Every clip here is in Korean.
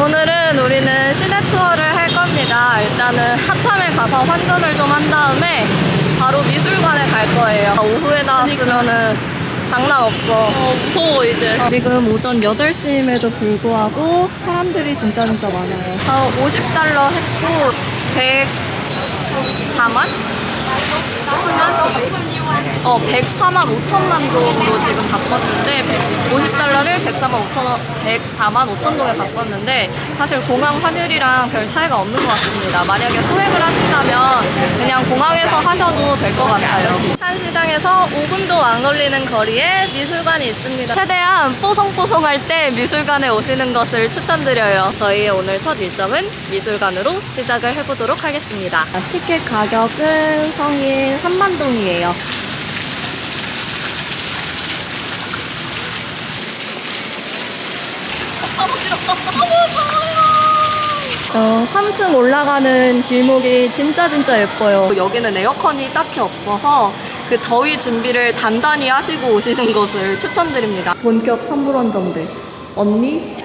오늘은 우리는 시내 투어를 할 겁니다. 일단은 핫함에 가서 환전을 좀 한 다음에 바로 미술관에 갈 거예요. 오후에 나왔으면은 장난 없어. 어, 무서워, 이제. 지금 오전 8시임에도 불구하고 사람들이 진짜 진짜 많아요. 저 50달러 했고 104만? 10만? 어, 104만 5천만 동으로 지금 바꿨는데 50달러를 104만 5천 원, 104만 5천 동에 바꿨는데 사실 공항 환율이랑 별 차이가 없는 것 같습니다. 만약에 소액을 하신다면 그냥 공항에서 하셔도 될 것 같아요. 한 시장에서 5분도 안 걸리는 거리에 미술관이 있습니다. 최대한 뽀송뽀송할 때 미술관에 오시는 것을 추천드려요. 저희의 오늘 첫 일정은 미술관으로 시작을 해보도록 하겠습니다. 티켓 가격은 성인 3만 동이에요. 어, 3층 올라가는 길목이 진짜 진짜 예뻐요. 여기는 에어컨이 딱히 없어서 그 더위 준비를 단단히 하시고 오시는 것을 추천드립니다. 본격 환불원정대 언니,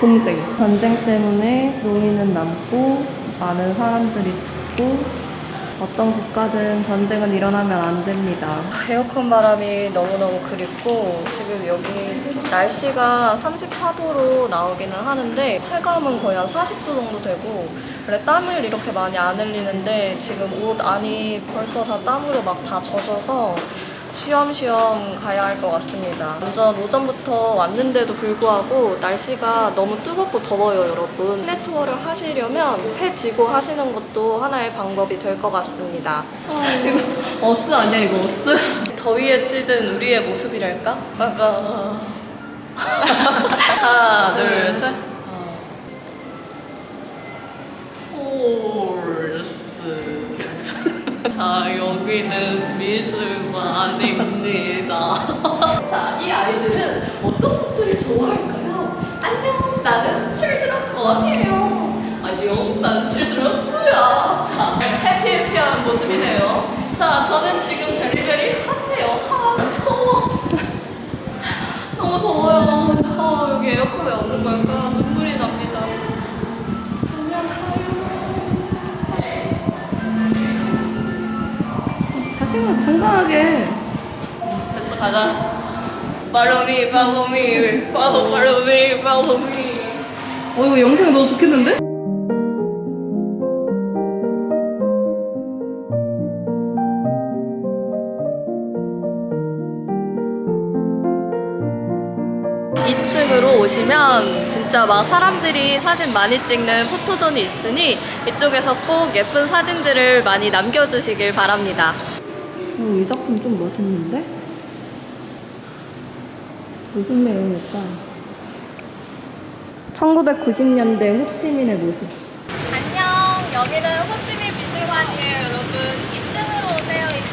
동생. 전쟁 때문에 노인은 남고 많은 사람들이 죽고 어떤 국가든 전쟁은 일어나면 안 됩니다. 에어컨 바람이 너무너무 그립고 지금 여기 날씨가 34도로 나오기는 하는데 체감은 거의 한 40도 정도 되고 원래 땀을 이렇게 많이 안 흘리는데 지금 옷 안이 벌써 다 땀으로 막 다 젖어서 쉬엄쉬엄 가야 할 것 같습니다. 완전 오전부터 왔는데도 불구하고 날씨가 너무 뜨겁고 더워요, 여러분. 시내 투어를 하시려면 해 지고 하시는 것도 하나의 방법이 될 것 같습니다. 이거 어스 아니야, 이거 어스? 더위에 찌든 우리의 모습이랄까? 아까 하나, 둘, 셋. 홀스. 자, 여기는 미술관입니다. 자, 이 아이들은 어떤 것들을 좋아할까요? 안녕, 나는 칠드런 원이에요. 안녕, 난 칠드런 투야. 자, 해피해피한 모습이네요. 자, 저는 지금 가자. Follow me, follow me, follow, follow me, follow me. 어 이거 영상에 넣어도 좋겠는데? 이층으로 오시면 진짜 막 사람들이 사진 많이 찍는 포토존이 있으니 이쪽에서 꼭 예쁜 사진들을 많이 남겨주시길 바랍니다. 어, 이 작품 좀 멋있는데? 무슨 내용일까? 1990년대 호치민의 모습 안녕, 여기는 호치민 미술관이에요, 여러분. 2층으로 오세요, 2층.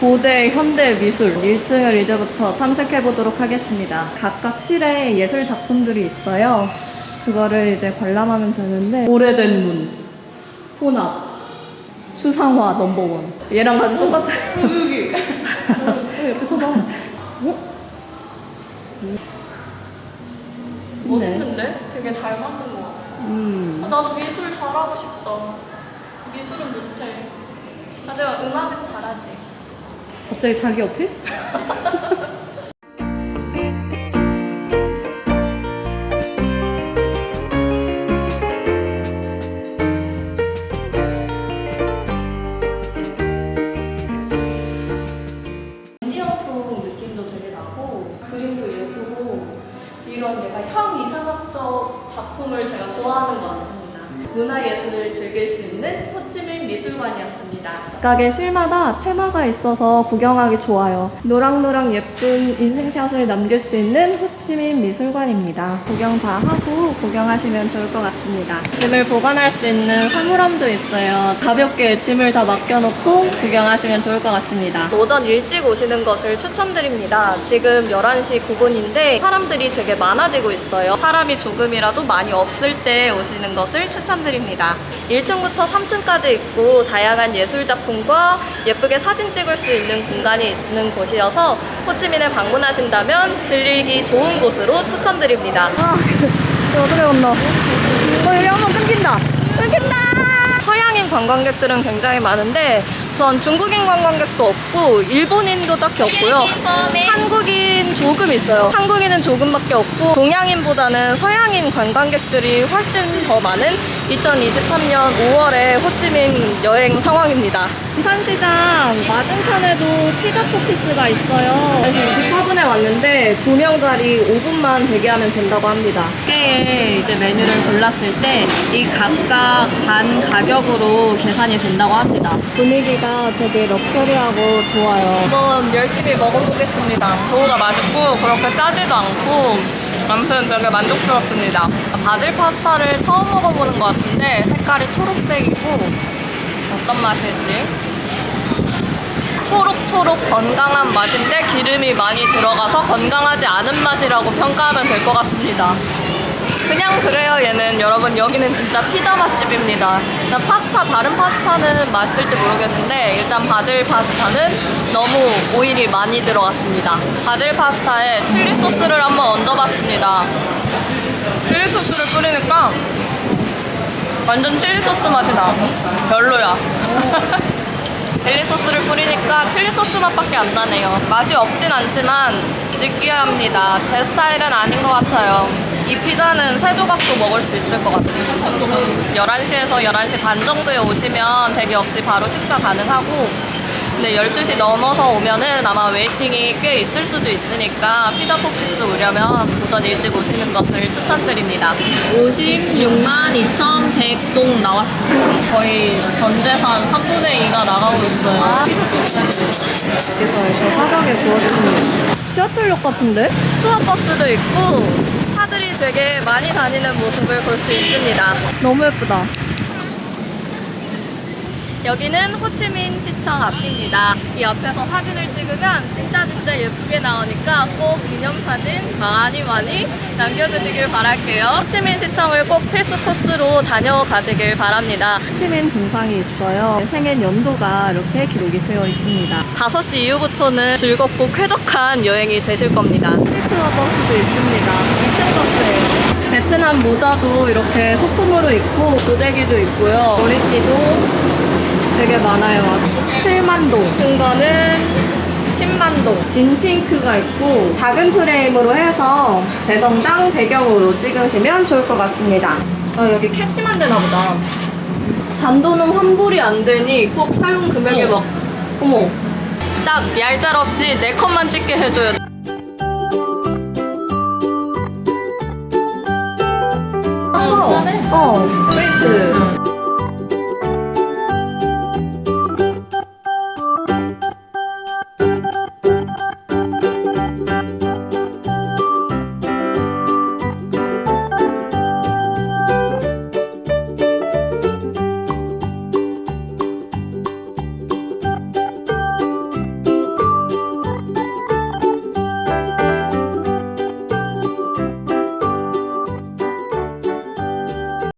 고대 현대 미술 1층을 이제부터 탐색해 보도록 하겠습니다. 각각 실에 예술 작품들이 있어요. 그거를 이제 관람하면 되는데 오래된 문, 혼합, 추상화 넘버원 얘랑 같이 똑같아. 여기. 옆에 서봐. 어? 멋있는데? 되게 잘 만든 것 같아. 음. 아, 나도 미술 잘하고 싶다. 미술은 못해. 하지만 음악은 잘하지. 갑자기 자기 어필? 형 이상학적 작품을 제가 좋아하는 것 같습니다. 문화예술을 즐길 수 있는 호치 민 미술관이었습니다. 각각의 실마다 테마가 있어서 구경하기 좋아요. 노랑노랑 예쁜 인생샷을 남길 수 있는 호치민 미술관입니다. 구경 다 하고 구경하시면 좋을 것 같습니다. 짐을 보관할 수 있는 사물함도 있어요. 가볍게 짐을 다 맡겨놓고 구경하시면 좋을 것 같습니다. 오전 일찍 오시는 것을 추천드립니다. 지금 11시 9분인데 사람들이 되게 많아지고 있어요. 사람이 조금이라도 많이 없을 때 오시는 것을 추천드립니다. 1층부터 3층까지 있고 다양한 예술 작품과 예쁘게 사진 찍을 수 있는 공간이 있는 곳이어서 호치민에 방문하신다면 들리기 좋은 곳으로 추천드립니다. 아, 이거 어떻게 건너? 어, 여기 한번 끊긴다. 끊긴다! 서양인 관광객들은 굉장히 많은데 전 중국인 관광객도 없고 일본인도 딱히 없고요. 한국인 조금 있어요. 한국인은 조금밖에 없고 동양인보다는 서양인 관광객들이 훨씬 더 많은 2023년 5월의 호치민 여행 상황입니다. 한시장 맞은편에도 피자 포피스가 있어요. 그래서 24분에 왔는데 두 명짜리 5분만 대기하면 된다고 합니다. 에 이제 메뉴를 골랐을 때 이 각각 반 가격으로 계산이 된다고 합니다. 분위기가 되게 럭셔리하고 좋아요. 한번 열심히 먹어보겠습니다. 도우가 맛있고 그렇게 짜지도 않고 아무튼 되게 만족스럽습니다. 바질 파스타를 처음 먹어보는 것 같은데 색깔이 초록색이고 어떤 맛일지 초록초록 건강한 맛인데 기름이 많이 들어가서 건강하지 않은 맛이라고 평가하면 될 것 같습니다. 그냥 그래요 얘는 여러분 여기는 진짜 피자 맛집입니다 나 파스타 다른 파스타는 맛있을지 모르겠는데 일단 바질 파스타는 너무 오일이 많이 들어갔습니다 바질 파스타에 칠리 소스를 한번 얹어봤습니다 칠리 소스를 뿌리니까 완전 칠리 소스 맛이 나 별로야 칠리 소스를 뿌리니까 칠리 소스 맛밖에 안 나네요. 맛이 없진 않지만 느끼합니다. 제 스타일은 아닌 것 같아요. 이 피자는 세 조각도 먹을 수 있을 것 같아요. 11시에서 11시 반 정도에 오시면 대기 없이 바로 식사 가능하고 근데 12시 넘어서 오면은 아마 웨이팅이 꽤 있을 수도 있으니까 피자 포피스 오려면 오전 일찍 오시는 것을 추천드립니다. 56만 2,100동 나왔습니다. 거의 전 재산 3분의 2가 나가고 있어요. 그래서 이렇게 화덕에 구워주는 지하철역 같은데? 투어버스도 있고 차들이 되게 많이 다니는 모습을 볼 수 있습니다. 너무 예쁘다. 여기는 호치민 시청 앞입니다. 이 앞에서 사진을 찍으면 진짜 진짜 예쁘게 나오니까 꼭 기념사진 많이 많이 남겨두시길 바랄게요. 호치민 시청을 꼭 필수 코스로 다녀가시길 바랍니다. 호치민 동상이 있어요. 생애 연도가 이렇게 기록이 되어 있습니다. 5시 이후부터는 즐겁고 쾌적한 여행이 되실 겁니다. 투어 버스도 있습니다. 2층 버스예요. 베트남 모자도 이렇게 소품으로 있고 고데기도 있고요. 머리띠도 되게 많아요. 7만동. 큰 거는 10만 동 진핑크가 있고 작은 프레임으로 해서 대성당 배경으로 찍으시면 좋을 것 같습니다. 아, 여기 캐시만 되나 보다. 잔도는 환불이 안 되니 꼭 사용 금액에 막 어머 딱 얄짤 없이 네 컷만 찍게 해줘요. 어. 어.